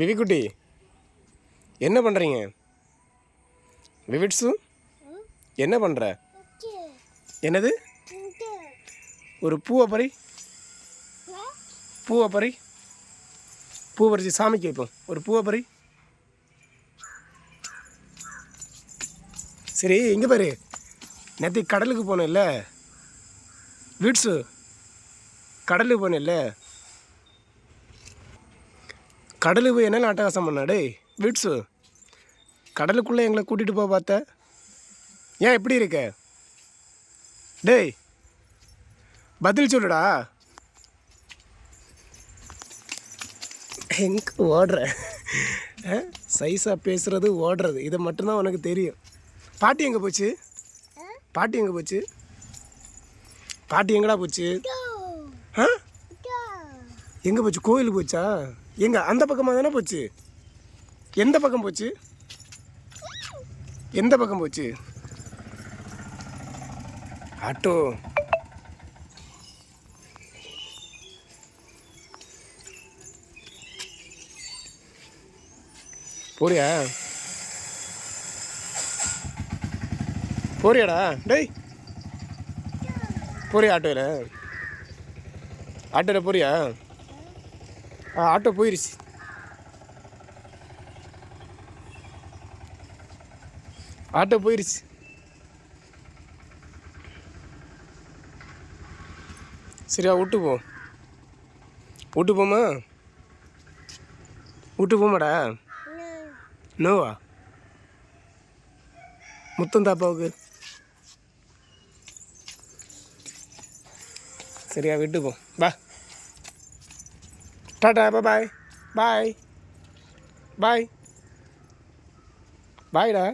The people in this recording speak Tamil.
விவிக்குட்டி என்ன பண்ணுறீங்க விவிட்ஸு என்ன பண்ணுற என்னது? ஒரு பூவை பறி. பூவை பறி. பூ பறிச்சு சாமிக்கு வைப்போம். ஒரு பூவை பறி. சரி இங்கே பாரு. நேற்று கடலுக்கு போனேன்ல. வீட்ஸு கடலுக்கு போனேன்ல. கடலுக்கு போய் என்ன அட்டகாசம் பண்ணா? டேய் வீட்ஸு கடலுக்குள்ளே எங்களை கூட்டிகிட்டு போக பார்த்த. ஏன் எப்படி இருக்க? டேய் பதில் சொல்லுடா. எங்கே ஓடுற? சைஸாக பேசுறது ஓடுறது. இது மட்டும்தான் உனக்கு தெரியும். பாட்டி எங்கே போச்சு? பாட்டி எங்கே போச்சு? பாட்டி எங்கடா போச்சு? ஆ? எங்கே போச்சு? கோயிலுக்கு போச்சா? எங்கே? அந்த பக்கமாக தானே போச்சு? எந்த பக்கம் போச்சு? எந்த பக்கம் போச்சு? ஆட்டோ. போறியா? போறியாடா? டேய். போறியா ஆட்டோவில் ஆட்டோவில் போறியா? ஆட்டோ போயிருச்சு. ஆட்டோ போயிருச்சு. சரியா விட்டு போ. விட்டு போமா? விட்டு போமாடா. நோவா? முத்தம் தாப்பாவுக்கு சரியா விட்டு போ. வா. Tata bye bye bye bye డా